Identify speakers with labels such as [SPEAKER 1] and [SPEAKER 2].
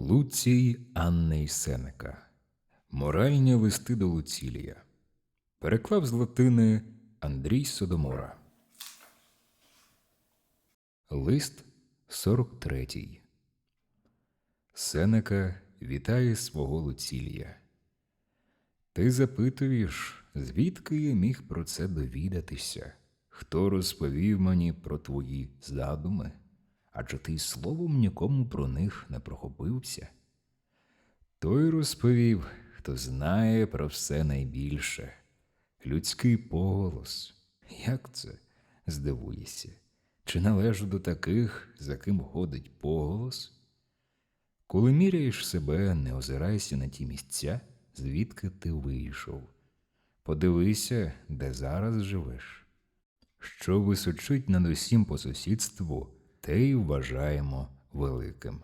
[SPEAKER 1] Луцій Анни й Сенека. Моральня листи до Луцілія. Переклав з латини Андрій Содомора. Лист 43. Сенека вітає свого Луцілія. Ти запитуєш, звідки я міг про це довідатися? Хто розповів мені про твої задуми? Адже ти словом нікому про них не прохопився. Той розповів, хто знає про все найбільше. Людський поголос. Як це? здивуєшся? Чи належу до таких, за ким ходить поголос? Коли міряєш себе, не озирайся на ті місця, звідки ти вийшов. Подивися, де зараз живеш. Що височить над усім по сусідству, те й вважаємо великим.